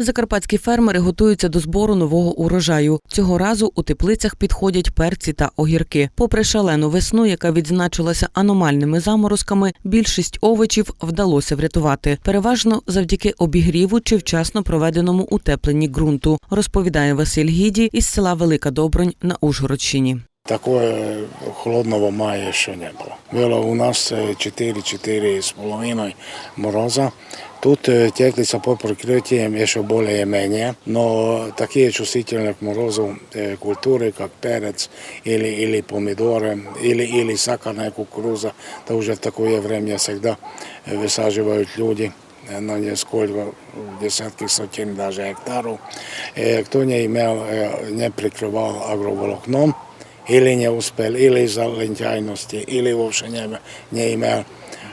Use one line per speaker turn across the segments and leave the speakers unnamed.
Закарпатські фермери готуються до збору нового урожаю. Цього разу у теплицях підходять перці та огірки. Попри шалену весну, яка відзначилася аномальними заморозками, більшість овочів вдалося врятувати. Переважно завдяки обігріву чи вчасно проведеному утепленні ґрунту, розповідає Василь Гіді із села Велика Добронь на Ужгородщині.
Такого е, холодного мая ще не було. Було у нас е, 4-4 з половиною мороза. Тут е, теплица по прикрытием еще более-менее, но такие чувствительные к морозу э, культуры, как перец или, или помидоры, или, или сахарная кукуруза, то уже в такое время всегда э, высаживают люди э, на несколько десятки сотен даже гектаров. Э, Кто не имел, э, не прикрывал агроволокном, или не успел, или из-за лентяйности, или вообще не, не имел э,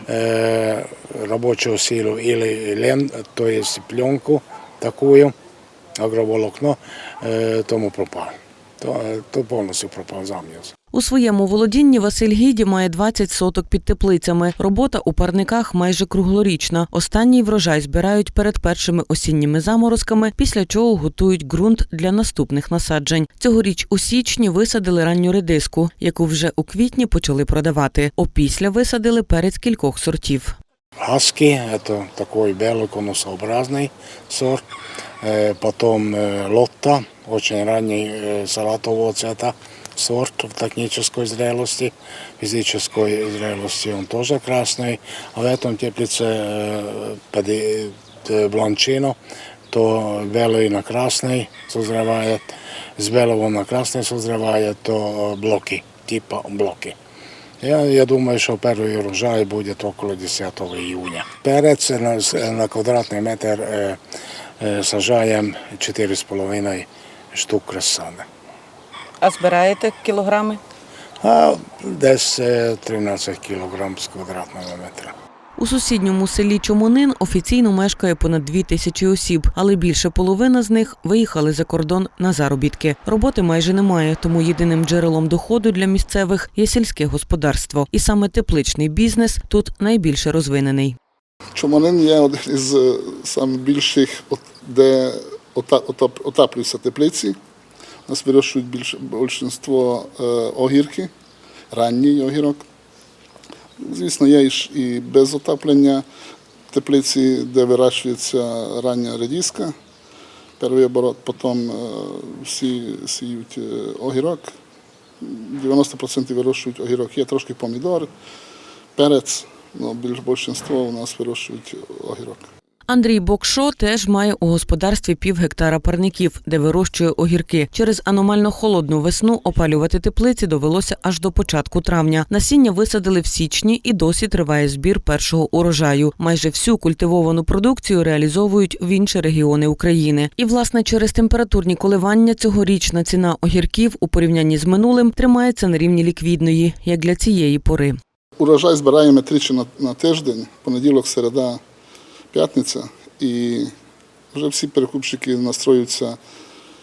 рабочую силу или лен, то есть пленку такую, агроволокно, э, тому пропал. То, то повністю пропав заміс.
У своєму володінні Василь Гіді має 20 соток під теплицями. Робота у парниках майже круглорічна. Останній врожай збирають перед першими осінніми заморозками, після чого готують ґрунт для наступних насаджень. Цьогоріч у січні висадили ранню редиску, яку вже у квітні почали продавати. Опісля висадили перець кількох сортів.
Хаски, это такой белоконусообразный сорт. Э, Потом э, лотта, очень ранний э, салатового цвета сорт в технической зрелости. Физической зрелости он тоже красный. А в этом теплице э, педи- э, бланчино, то белый на красный созревает, с белого на красный созревает, то э, блоки, типа блоки. Я, я думаю, що перший урожай буде около 10 июня. Перець на, на квадратний метр е, е, сажаємо 4,5 штук красани.
А збираєте кілограми?
А десь е, 13 кілограм з квадратного метра.
У сусідньому селі Чомонин офіційно мешкає понад дві тисячі осіб, але більше половина з них виїхали за кордон на заробітки. Роботи майже немає, тому єдиним джерелом доходу для місцевих є сільське господарство. І саме тепличний бізнес тут найбільше розвинений.
Чоманин є один із е, найбільших, де отаплюються теплиці. У нас вирощують більш, більшість огірки, ранній огірок. Звісно, є і без отаплення теплиці, де вирощується рання редіска. Перший оборот, потім е, всі сіють е, огірок. 90% вирощують огірок. Є трошки помідор, перець, але більш більшість у нас вирощують огірок.
Андрій Бокшо теж має у господарстві пів гектара парників, де вирощує огірки. Через аномально холодну весну опалювати теплиці довелося аж до початку травня. Насіння висадили в січні і досі триває збір першого урожаю. Майже всю культивовану продукцію реалізовують в інші регіони України. І власне через температурні коливання цьогорічна ціна огірків у порівнянні з минулим тримається на рівні ліквідної, як для цієї пори.
Урожай збираємо тричі на, тиждень, понеділок, середа, п'ятниця. І вже всі перекупщики настроюються,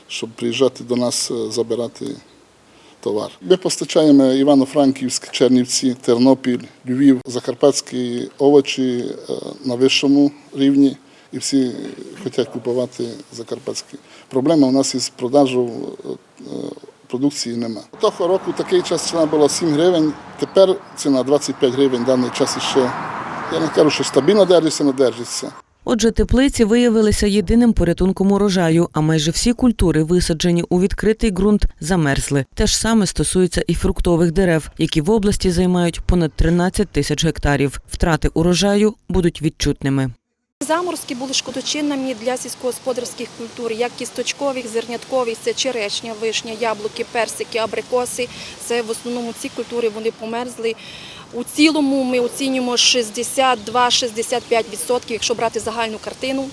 щоб приїжджати до нас е, забирати товар. Ми постачаємо Івано-Франківськ, Чернівці, Тернопіль, Львів, закарпатські овочі е, на вищому рівні. І всі хочуть купувати закарпатські. Проблема у нас із продажу е, продукції нема. Того року такий час ціна була 7 гривень, тепер ціна 25 гривень, даний час іще. Я не кажу, що стабільно держиться, не держиться.
Отже, теплиці виявилися єдиним порятунком урожаю, а майже всі культури, висаджені у відкритий ґрунт, замерзли. Те ж саме стосується і фруктових дерев, які в області займають понад 13 тисяч гектарів. Втрати урожаю будуть відчутними.
Заморозки були шкодочинними для сільськогосподарських культур, як кісточкових, зерняткових, це черешня, вишня, яблуки, персики, абрикоси. Це в основному ці культури вони померзли. У цілому ми оцінюємо 62-65%, якщо брати загальну картину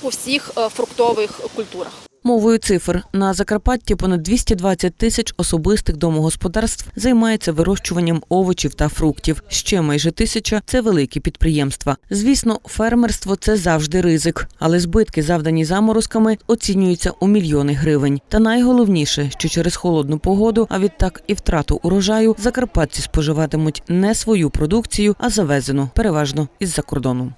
по всіх е, фруктових культурах.
Мовою цифр на Закарпатті понад 220 тисяч особистих домогосподарств займається вирощуванням овочів та фруктів. Ще майже тисяча це великі підприємства. Звісно, фермерство це завжди ризик, але збитки, завдані заморозками, оцінюються у мільйони гривень. Та найголовніше, що через холодну погоду, а відтак і втрату урожаю, закарпатці споживатимуть не свою продукцію, а завезену, переважно із-за кордону.